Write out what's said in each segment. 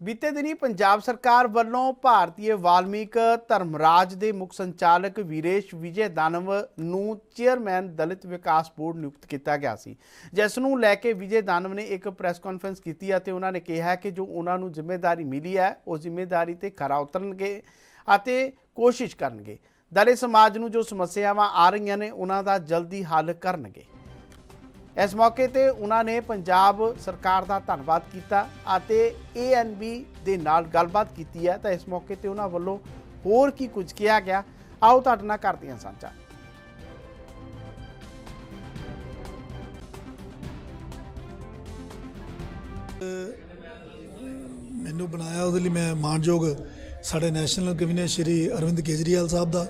ਬੀਤੇ ਦਿਨੀ ਪੰਜਾਬ ਸਰਕਾਰ ਵੱਲੋਂ ਭਾਰਤੀ ਵਾਲਮੀਕ ਧਰਮਰਾਜ ਦੇ ਮੁੱਖ ਸੰਚਾਲਕ ਵੀਰੇਸ਼ ਵਿਜੇ ਦਾਨਵ ਨੂੰ ਚੇਅਰਮੈਨ ਦਲਿਤ ਵਿਕਾਸ ਬੋਰਡ ਨਿਯੁਕਤ ਕੀਤਾ ਗਿਆ ਸੀ। ਜਿਸ ਨੂੰ ਲੈ ਕੇ ਵਿਜੇ ਦਾਨਵ ਨੇ ਇੱਕ ਪ੍ਰੈਸ ਕਾਨਫਰੰਸ ਕੀਤੀ ਅਤੇ ਉਹਨਾਂ ਨੇ ਕਿਹਾ ਕਿ ਜੋ ਉਹਨਾਂ ਨੂੰ ਜ਼ਿੰਮੇਵਾਰੀ ਮਿਲੀ ਹੈ, ਉਹ ਜ਼ਿੰਮੇਵਾਰੀ ਤੇ ਖਰਾ ਉਤਰਨਗੇ ਅਤੇ ਕੋਸ਼ਿਸ਼ ਕਰਨਗੇ। ਦਲਿਤ ਸਮਾਜ ਨੂੰ ਜੋ ਸਮੱਸਿਆਵਾਂ ਆ ਰਹੀਆਂ ਨੇ, ਉਹਨਾਂ ਦਾ ਜਲਦੀ ਹੱਲ ਕਰਨਗੇ। ਇਸ ਮੌਕੇ ਤੇ ਉਹਨਾਂ ਨੇ ਪੰਜਾਬ ਸਰਕਾਰ ਦਾ ਧੰਨਵਾਦ ਕੀਤਾ ਅਤੇ ਏਐਨਬੀ ਦੇ ਨਾਲ ਗੱਲਬਾਤ ਕੀਤੀ ਹੈ। ਤਾਂ ਇਸ ਮੌਕੇ ਤੇ ਉਹਨਾਂ ਵੱਲੋਂ ਹੋਰ ਕੀ ਕੁਝ ਕਿਹਾ ਗਿਆ। ਆਓ ਤੁਹਾਡੇ ਨਾਲ ਕਰਦੇ ਹਾਂ ਸਾਂਝਾ। ਮੈਨੂੰ ਬਣਾਇਆ ਉਹਦੇ ਲਈ ਮੈਂ ਮਾਨਯੋਗ ਸਾਡੇ ਨੈਸ਼ਨਲ ਕਵੀਨਰ ਸ਼੍ਰੀ ਅਰਵਿੰਦ ਕੇਜਰੀਵਾਲ ਸਾਹਿਬ ਦਾ,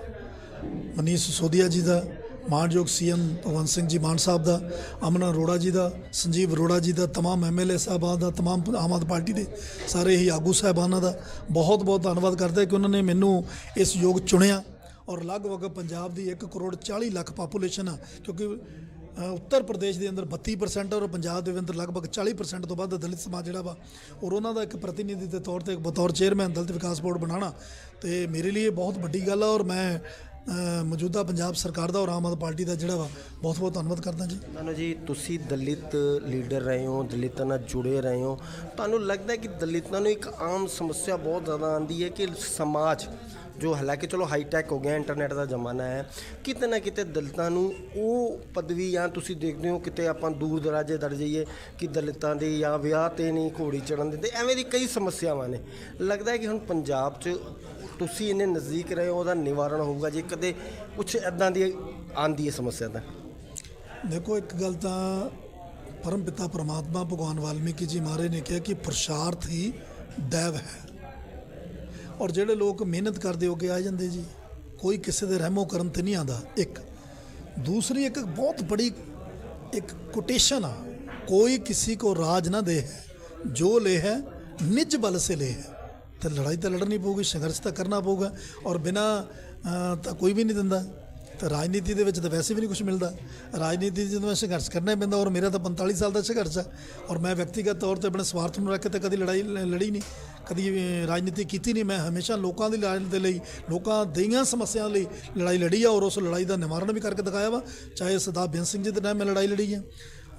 ਮਨੀਸ਼ ਸਿਸੋਦੀਆ ਜੀ ਦਾ ਮਾਨਯੋਗ ਸੀਐਮ ਭਗਵੰਤ ਸਿੰਘ ਜੀ ਮਾਨ ਸਾਹਿਬ ਦਾ, ਅਮਨ ਅਰੋੜਾ ਜੀ ਦਾ, ਸੰਜੀਵ ਅਰੋੜਾ ਜੀ ਦਾ, ਤਮਾਮ ਐਮਐਲਏ ਸਾਹਿਬਾਨ ਦਾ, ਤਮਾਮ ਆਮ ਆਦਮੀ ਪਾਰਟੀ ਦੇ ਸਾਰੇ ਹੀ ਆਗੂ ਸਾਹਿਬਾਨਾਂ ਦਾ ਬਹੁਤ ਬਹੁਤ ਧੰਨਵਾਦ ਕਰਦਾ ਕਿ ਉਹਨਾਂ ਨੇ ਮੈਨੂੰ ਇਸ ਯੋਗ ਚੁਣਿਆ ਔਰ ਲਗਭਗ ਪੰਜਾਬ ਦੀ 1 ਕਰੋੜ 40 ਲੱਖ ਪਾਪੂਲੇਸ਼ਨ ਆ, ਕਿਉਂਕਿ ਉੱਤਰ ਪ੍ਰਦੇਸ਼ ਦੇ ਅੰਦਰ 32% ਔਰ ਪੰਜਾਬ ਦੇ ਅੰਦਰ ਲਗਭਗ 40% ਤੋਂ ਵੱਧ ਦਲਿਤ ਸਮਾਜ ਜਿਹੜਾ ਵਾ, ਔਰ ਉਹਨਾਂ ਦਾ ਇੱਕ ਪ੍ਰਤੀਨਿਧੀ ਦੇ ਤੌਰ ਤੇ ਬਤੌਰ ਚੇਅਰਮੈਨ ਦਲਿਤ ਵਿਕਾਸ ਬੋਰਡ ਬਣਾਉਣਾ ਤੇ ਮੇਰੇ ਲਈ ਇਹ ਬਹੁਤ ਵੱਡੀ ਗੱਲ ਆ ਔਰ ਮੈਂ ਮੌਜੂਦਾ ਪੰਜਾਬ ਸਰਕਾਰ ਦਾ ਔਰ ਆਮ ਆਦਮੀ ਪਾਰਟੀ ਦਾ ਜਿਹੜਾ ਵਾ, ਬਹੁਤ ਬਹੁਤ ਧੰਨਵਾਦ ਕਰਦਾ ਜੀ। ਨਾਨੋ ਜੀ, ਤੁਸੀਂ ਦਲਿਤ ਲੀਡਰ ਰਹੇ ਹੋ, ਦਲਿਤਾਂ ਨਾਲ ਜੁੜੇ ਰਹੇ ਹੋ। ਤੁਹਾਨੂੰ ਲੱਗਦਾ ਕਿ ਦਲਿਤਾਂ ਨੂੰ ਇੱਕ ਆਮ ਸਮੱਸਿਆ ਬਹੁਤ ਜ਼ਿਆਦਾ ਆਂਦੀ ਹੈ ਕਿ ਸਮਾਜ ਜੋ ਹਾਲਾਂਕਿ ਚਲੋ ਹਾਈ ਟੈਕ ਹੋ ਗਿਆ ਇੰਟਰਨੈਟ ਦਾ ਜ਼ਮਾਨਾ ਹੈ, ਕਿਤੇ ਨਾ ਕਿਤੇ ਦਲਿਤਾਂ ਨੂੰ ਉਹ ਪਦਵੀ ਜਾਂ ਤੁਸੀਂ ਦੇਖਦੇ ਹੋ ਕਿਤੇ ਆਪਾਂ ਦੂਰ ਦਰਾਜੇ ਦਰ ਜਾਈਏ ਕਿ ਦਲਿਤਾਂ ਦੇ ਜਾਂ ਵਿਆਹ ਤੇ ਨਹੀਂ ਘੋੜੀ ਚੜਨ ਦਿੰਦੇ, ਐਵੇਂ ਦੀ ਕਈ ਸਮੱਸਿਆਵਾਂ ਨੇ। ਲੱਗਦਾ ਹੈ ਕਿ ਹੁਣ ਪੰਜਾਬ 'ਚ ਤੁਸੀਂ ਇੰਨੇ ਨਜ਼ਦੀਕ ਰਹੇ ਹੋ, ਉਹਦਾ ਨਿਵਾਰਣ ਹੋਊਗਾ ਜੇ ਕਦੇ ਕੁਝ ਐਦਾਂ ਦੀ ਆਂਦੀ ਹੈ ਸਮੱਸਿਆ ਤਾਂ। ਦੇਖੋ, ਇੱਕ ਗੱਲ ਤਾਂ ਪਰਮ ਪਿਤਾ ਪ੍ਰਮਾਤਮਾ ਭਗਵਾਨ ਵਾਲਮੀਕੀ ਜੀ ਮਹਾਰਾਜ ਨੇ ਕਿਹਾ ਕਿ ਪੁਰਸ਼ਾਰਥ ਹੀ ਦੈਵ ਹੈ। ਔਰ ਜਿਹੜੇ ਲੋਕ ਮਿਹਨਤ ਕਰਦੇ ਹੋ ਕੇ ਆ ਜਾਂਦੇ ਜੀ, ਕੋਈ ਕਿਸੇ ਦੇ ਰਹਿਮੋ ਕਰਨ ਤੇ ਨਹੀਂ ਆਂਦਾ ਇੱਕ। ਦੂਸਰੀ ਇੱਕ ਬਹੁਤ ਬੜੀ ਇੱਕ ਕੋਟੇਸ਼ਨ ਆ, ਕੋਈ ਕਿਸੇ ਕੋ ਰਾਜ ਨਾ ਦੇ ਹੈ ਜੋ ਲੈ ਹੈ, ਨਿਜ ਬਲ ਸੇ ਲੈ ਹੈ। ਤੇ ਲੜਾਈ ਤਾਂ ਲੜਨੀ ਪਊਗੀ, ਸੰਘਰਸ਼ ਤਾਂ ਕਰਨਾ ਪਊਗਾ, ਔਰ ਬਿਨਾ ਤਾਂ ਕੋਈ ਵੀ ਨਹੀਂ ਦਿੰਦਾ। ਤਾਂ ਰਾਜਨੀਤੀ ਦੇ ਵਿੱਚ ਤਾਂ ਵੈਸੇ ਵੀ ਨਹੀਂ ਕੁਝ ਮਿਲਦਾ। ਰਾਜਨੀਤੀ 'ਚ ਜਦੋਂ ਸੰਘਰਸ਼ ਕਰਨਾ ਹੀ ਪੈਂਦਾ, ਔਰ ਮੇਰਾ ਤਾਂ 45 ਸਾਲ ਦਾ ਸੰਘਰਸ਼ ਹੈ ਔਰ ਮੈਂ ਵਿਅਕਤੀਗਤ ਤੌਰ ਤੇ ਆਪਣੇ ਸਵਾਰਥ ਨੂੰ ਰੱਖ ਕੇ ਤਾਂ ਕਦੀ ਲੜਾਈ, ਲੜੀ ਨਹੀਂ। ਕਦੀ ਰਾਜਨੀਤੀ ਕੀਤੀ ਨਹੀਂ। ਮੈਂ ਹਮੇਸ਼ਾ ਲੋਕਾਂ ਦੀ ਲੜਾਈ ਦੇ ਲਈ, ਲੋਕਾਂ ਦੀਆਂ ਸਮੱਸਿਆਵਾਂ ਲਈ ਲੜਾਈ ਲੜੀ ਆ, ਔਰ ਉਸ ਲੜਾਈ ਦਾ ਨਿਵਾਰਨ ਵੀ ਕਰਕੇ ਦਿਖਾਇਆ ਵਾ। ਚਾਹੇ ਸਰਦਾਰ ਬੇਅੰਤ ਸਿੰਘ ਜੀ ਦੇ ਟਾਈਮ ਮੈਂ ਲੜਾਈ ਲੜੀ ਆ।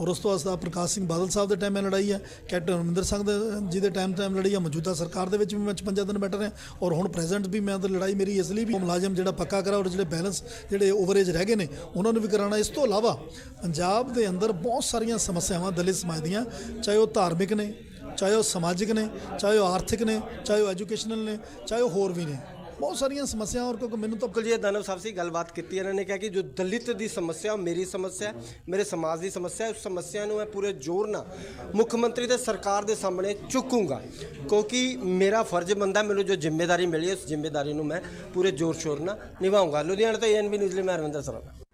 ਔਰ ਉਸ ਤੋਂ ਬਾਅਦ ਪ੍ਰਕਾਸ਼ ਸਿੰਘ ਬਾਦਲ ਸਾਹਿਬ ਦੇ ਟਾਈਮ ਮੈਂ ਲੜਾਈ ਹੈ, ਕੈਪਟਨ ਅਮਰਿੰਦਰ ਸਿੰਘ ਦੇ, ਜੀ ਦੇ ਟਾਈਮ ਟਾਈਮ ਲੜੀ ਹੈ, ਮੌਜੂਦਾ ਸਰਕਾਰ ਦੇ ਵਿੱਚ ਵੀ ਮੈਂ 55 ਦਿਨ ਬੈਠ ਰਿਹਾ ਔਰ ਹੁਣ ਪ੍ਰੈਜ਼ੈਂਟ ਵੀ ਮੈਂ ਤਾਂ ਲੜਾਈ ਮੇਰੀ ਇਸ ਲਈ ਵੀ ਮੁਲਾਜ਼ਮ ਜਿਹੜਾ ਪੱਕਾ ਕਰਾ ਔਰ ਜਿਹੜੇ ਬੈਲੈਂਸ ਜਿਹੜੇ ਓਵਰੇਜ ਰਹਿ ਗਏ ਨੇ, ਉਹਨਾਂ ਨੂੰ ਵੀ ਕਰਾਉਣਾ। ਇਸ ਤੋਂ ਇਲਾਵਾ ਪੰਜਾਬ ਦੇ ਅੰਦਰ ਬਹੁਤ ਸਾਰੀਆਂ ਸਮੱਸਿਆਵਾਂ ਦਲਿਤ ਸਮਾਜ ਦੀਆਂ, ਚਾਹੇ ਉਹ ਧਾਰਮਿਕ ਨੇ, ਚਾਹੇ ਉਹ ਸਮਾਜਿਕ ਨੇ, ਚਾਹੇ ਉਹ ਆਰਥਿਕ ਨੇ, ਚਾਹੇ ਉਹ ਐਜੂਕੇਸ਼ਨਲ ਨੇ, ਚਾਹੇ ਉਹ ਹੋਰ ਵੀ ਨੇ। ਬਹੁਤ ਸਾਰੀਆਂ ਸਮੱਸਿਆਵਾਂ, ਔਰ ਕਿਉਂਕਿ ਮੈਨੂੰ ਤਾਂ ਬਿਲਕੁਲ ਦਾਨਵ ਸਾਹਿਬ ਸੀ ਗੱਲਬਾਤ ਕੀਤੀ ਇਹਨਾਂ ਨੇ, ਕਿਹਾ ਕਿ ਜੋ ਦਲਿਤ ਦੀ ਸਮੱਸਿਆ, ਉਹ ਮੇਰੀ ਸਮੱਸਿਆ ਮੇਰੇ ਸਮਾਜ ਦੀ ਸਮੱਸਿਆ ਉਸ ਸਮੱਸਿਆ ਨੂੰ ਮੈਂ ਪੂਰੇ ਜ਼ੋਰ ਨਾਲ ਮੁੱਖ ਮੰਤਰੀ ਤੇ ਸਰਕਾਰ ਦੇ ਸਾਹਮਣੇ ਚੁੱਕੂੰਗਾ। ਕਿਉਂਕਿ ਮੇਰਾ ਫਰਜ਼ ਬੰਦਾ ਮੈਨੂੰ ਜੋ ਜ਼ਿੰਮੇਵਾਰੀ ਮਿਲੀ ਉਸ ਜ਼ਿੰਮੇਵਾਰੀ ਨੂੰ ਮੈਂ ਪੂਰੇ ਜ਼ੋਰ ਸ਼ੋਰ ਨਾਲ ਨਿਭਾਉਂਗਾ ਲੁਧਿਆਣਾ ਤੋਂ ਐਨਬੀ ਨਿਊਜ਼ ਲਈ ਮੈਂ ਅਰਵਿੰਦਰ ਸਰਾਣਾ।